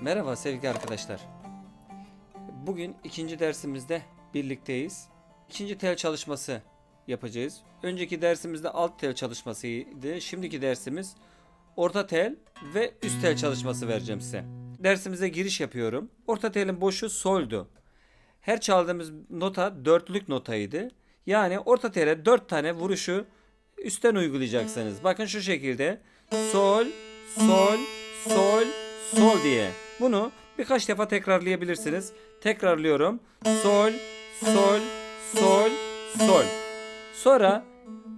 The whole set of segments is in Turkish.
Merhaba sevgili arkadaşlar. Bugün ikinci dersimizde birlikteyiz. İkinci tel çalışması yapacağız. Önceki dersimizde alt tel çalışmasıydı. Şimdiki dersimiz orta tel ve üst tel çalışması vereceğim size. Dersimize giriş yapıyorum. Orta telin boşu soldu. Her çaldığımız nota dörtlük notaydı. Yani orta tele dört tane vuruşu üstten uygulayacaksınız. Bakın şu şekilde sol, sol, sol, sol diye. Bunu birkaç defa tekrarlayabilirsiniz. Tekrarlıyorum. Sol, sol, sol, sol. Sonra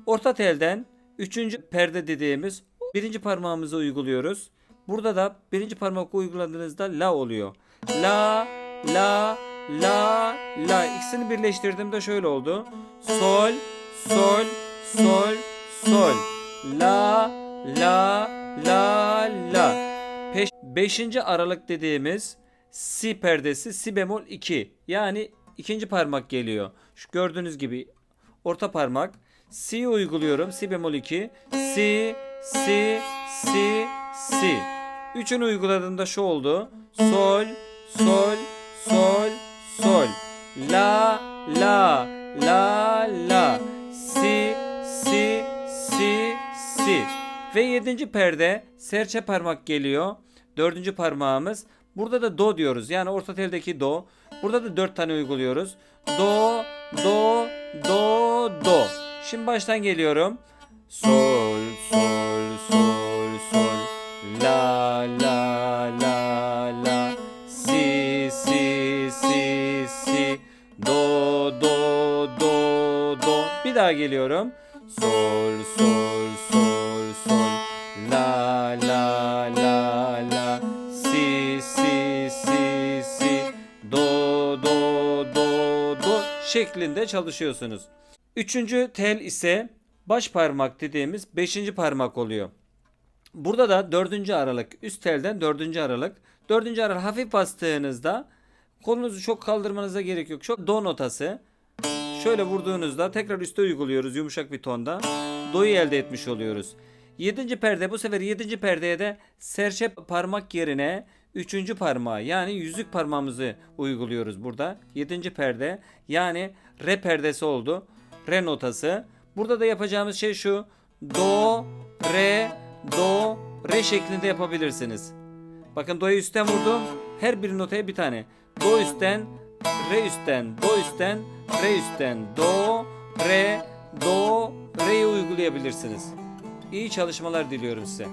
orta telden üçüncü perde dediğimiz birinci parmağımızı uyguluyoruz. Burada da birinci parmak uyguladığınızda la oluyor. La, la, la, la. İkisini birleştirdiğimde şöyle oldu. Sol, sol, sol, sol. La, la, la. Peş, beşinci aralık dediğimiz si perdesi si bemol 2. Yani ikinci parmak geliyor. Şu gördüğünüz gibi orta parmak. Si uyguluyorum. Si bemol 2. Si, si, si, si. Üçünü uyguladığımda şu oldu. Sol, sol, sol, sol. La, la, la, la. Si, si, si, si. Ve yedinci perde serçe parmak geliyor. Dördüncü parmağımız. Burada da do diyoruz. Yani orta teldeki do. Burada da dört tane uyguluyoruz. Do, do, do, do. Şimdi baştan geliyorum. Sol, sol, sol, sol. La, la, la, la. Si, si, si, si. Do, do, do, do. Bir daha geliyorum. Sol, sol, sol. Şeklinde çalışıyorsunuz. Üçüncü tel ise baş parmak dediğimiz beşinci parmak oluyor. Burada da dördüncü aralık üst telden dördüncü aralık. Dördüncü aralık hafif bastığınızda kolunuzu çok kaldırmanıza gerek yok. Çok do notası. Şöyle vurduğunuzda tekrar üste uyguluyoruz yumuşak bir tonda. Do'yu elde etmiş oluyoruz. Yedinci perde bu sefer yedinci perdeye de serçe parmak yerine üçüncü parmağı yani yüzük parmağımızı uyguluyoruz burada. Yedinci perde yani re perdesi oldu. Re notası. Burada da yapacağımız şey şu. Do, re, do, re şeklinde yapabilirsiniz. Bakın do'yu üstten vurdum. Her bir notaya bir tane. Do üstten, re üstten, do üstten, re üstten, do, re, do, re'yi uygulayabilirsiniz. İyi çalışmalar diliyorum size.